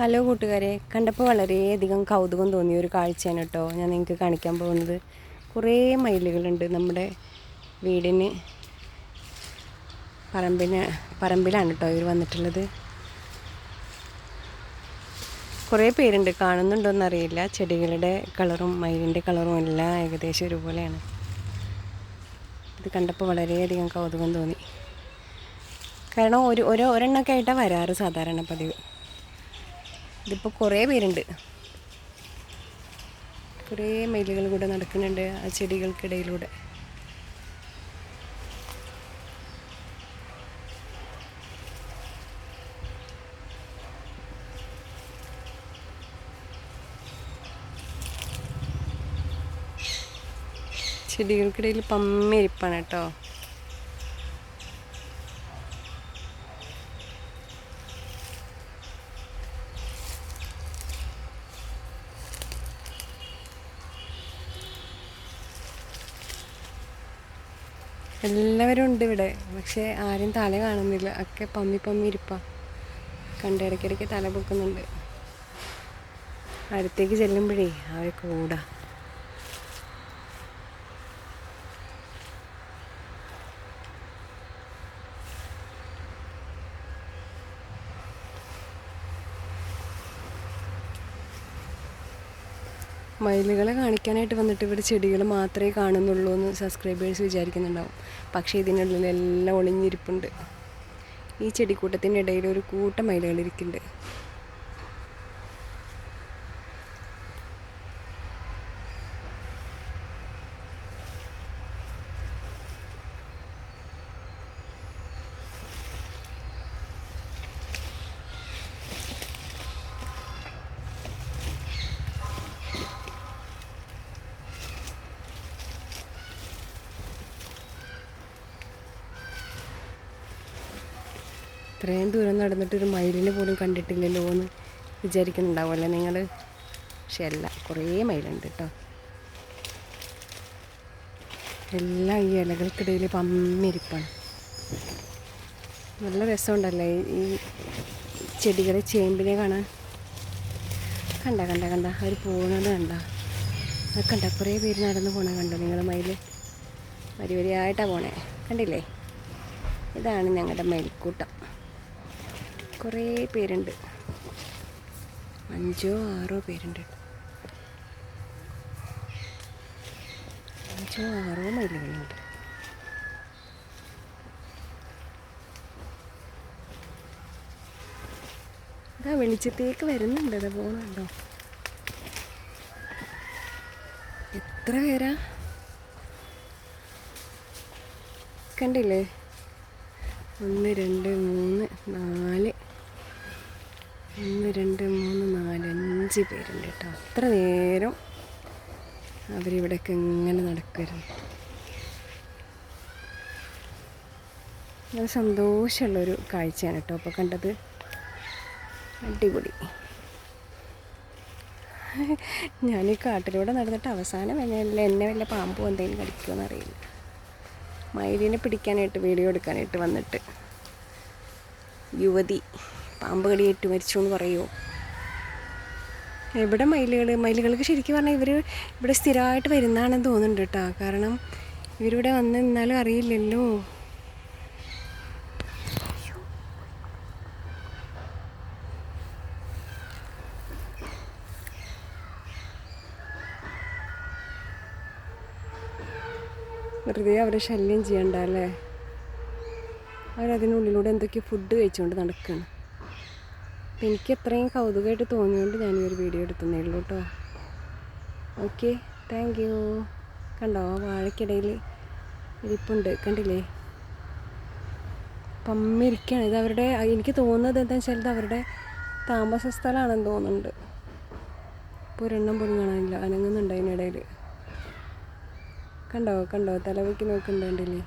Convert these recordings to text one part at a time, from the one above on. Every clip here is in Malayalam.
ഹലോ കൂട്ടുകാരെ. കണ്ടപ്പോൾ വളരെയധികം കൗതുകം തോന്നിയ ഒരു കാഴ്ചയാണ് കേട്ടോ ഞാൻ നിങ്ങൾക്ക് കാണിക്കാൻ പോകുന്നത്. കുറേ മയിലുകളുണ്ട് നമ്മുടെ വീടിന് പറമ്പിന് പറമ്പിലാണ് കേട്ടോ ഇവർ വന്നിട്ടുള്ളത്. കുറേ പേരുണ്ട്. കാണുന്നുണ്ടോയെന്നറിയില്ല ചെടികളുടെ കളറും മയിലിന്റെ കളറും എല്ലാം ഏകദേശം ഒരുപോലെയാണ്. ഇത് കണ്ടപ്പോൾ വളരെയധികം കൗതുകം തോന്നി. കാരണം ഒരു ഒരെണ്ണമൊക്കെ ആയിട്ടാണ് വരാറ് സാധാരണ പതിവ്. ഇതിപ്പോൾ കുറേ പേരുണ്ട്. കുറേ മയിലുകൾ കൂടെ നടക്കുന്നുണ്ട് ആ ചെടികൾക്കിടയിലൂടെ. ചെടികൾക്കിടയിൽ പമ്മിരിപ്പാണ് കേട്ടോ. എല്ലാവരും ഉണ്ട് ഇവിടെ. പക്ഷേ ആരും തല കാണുന്നില്ല. ഒക്കെ പമ്മി പമ്മി ഇരിപ്പാ. കണ്ട് ഇടയ്ക്കിടയ്ക്ക് തല പൊക്കുന്നുണ്ട്. അടുത്തേക്ക് ചെല്ലുമ്പോഴേ അവരെ കൂടാ മയിലുകളെ കാണിക്കാനായിട്ട് വന്നിട്ട് ഇവിടെ ചെടികൾ മാത്രമേ കാണുന്നുള്ളൂ എന്ന് സബ്സ്ക്രൈബേഴ്സ് വിചാരിക്കുന്നുണ്ടാവും. പക്ഷേ ഇതിനുള്ളിൽ എല്ലാം ഒളിഞ്ഞിരിപ്പുണ്ട്. ഈ ചെടിക്കൂട്ടത്തിന്റെ ഇടയിൽ ഒരു കൂട്ടം മയിലുകൾ ഇരിക്കുന്നുണ്ട്. ഇത്രയും ദൂരം നടന്നിട്ട് ഒരു മയിലിനെ പോലും കണ്ടിട്ടില്ലല്ലോ എന്ന് വിചാരിക്കുന്നുണ്ടാവുമല്ലേ നിങ്ങൾ. പക്ഷെ അല്ല കുറേ മയിലുണ്ട് കേട്ടോ. എല്ലാം ഈ ഇലകൾക്കിടയിൽ പമ്മിരിപ്പാണ്. നല്ല രസമുണ്ടല്ലേ ഈ ചെടികളെ ചേമ്പിനെ കാണാൻ? കണ്ട കണ്ട കണ്ട. അവർ പോകുന്നത് കണ്ട. അത് കണ്ട കുറേ പേര് നടന്ന് പോണേ കണ്ടോ നിങ്ങൾ മയിൽ വരി വരിയായിട്ടാണ് പോണേ. കണ്ടില്ലേ? ഇതാണ് ഞങ്ങളുടെ മയിൽക്കൂട്ടം കുറേ പേരുണ്ട്. അഞ്ചോ ആറോ പേരുണ്ട്. അഞ്ചോ ആറോ മയിലുകളുണ്ട് ഇതാ വെളിച്ചത്തേക്ക് വരുന്നുണ്ട്. അത് പോകണുണ്ടോ എത്ര പേരാ? കണ്ടില്ലേ? ഒന്ന് രണ്ട് മൂന്ന് നാല്. ഒന്ന് രണ്ട് മൂന്ന് നാല് അഞ്ച് പേരുണ്ട് കേട്ടോ. അത്ര നേരം അവരിവിടെയൊക്കെ ഇങ്ങനെ നടക്കുമായിരുന്നു നല്ല സന്തോഷമുള്ളൊരു കാഴ്ചയാണ് കേട്ടോ. അപ്പോൾ കണ്ടത് അടിപൊളി. ഞാൻ ഈ കാട്ടിലൂടെ നടന്നിട്ട് അവസാനം വല്ല എന്നെ വല്ല പാമ്പോ എന്തെങ്കിലും കടിക്കുമോ അറിയില്ല. മയിലിനെ പിടിക്കാനായിട്ട് വീഡിയോ എടുക്കാനായിട്ട് വന്നിട്ട്. യുവതി. പാമ്പ് കടിയേറ്റ് മരിച്ചു എന്ന് പറയുമോ ഇവിടെ മയിലുകൾ മയിലുകൾക്ക് ശരിക്കും പറഞ്ഞാൽ ഇവർ ഇവിടെ സ്ഥിരമായിട്ട് വരുന്നതാണെന്ന് തോന്നുന്നുണ്ട് കേട്ടോ കാരണം ഇവരിവിടെ വന്ന് നിന്നാലും അറിയില്ലല്ലോ. വെറുതെ അവരെ ശല്യം ചെയ്യണ്ട അല്ലേ? അവരതിനുള്ളിലൂടെ എന്തൊക്കെയോ ഫുഡ് കഴിച്ചുകൊണ്ട് നടക്കുകയാണ് അപ്പം എനിക്ക് അത്രയും കൗതുകമായിട്ട് തോന്നിയതുകൊണ്ട് ഞാൻ ഈ ഒരു വീഡിയോ എടുത്തുന്നേ ഉള്ളൂ കേട്ടോ. ഓക്കെ താങ്ക് യു കണ്ടോ വാഴയ്ക്കിടയിൽ ഇരിപ്പുണ്ട് കണ്ടില്ലേ? പമ്മിരിക്കുകയാണ് ഇത് അവരുടെ എനിക്ക് തോന്നുന്നത് എന്താണെന്ന് വെച്ചാൽ ഇത് അവരുടെ താമസ സ്ഥലമാണെന്ന് തോന്നുന്നുണ്ട്. ഇപ്പോൾ ഒരെണ്ണം പോലും കാണാനില്ല അനങ്ങുന്നുണ്ട് അതിനിടയിൽ. കണ്ടോ കണ്ടോ തലവയ്ക്ക് നോക്കുന്നുണ്ടല്ലേ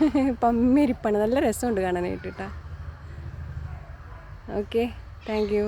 പമ്മിരിപ്പാണ്. നല്ല രസമുണ്ട് കാണാനായിട്ട് കേട്ടോ. Okay thank you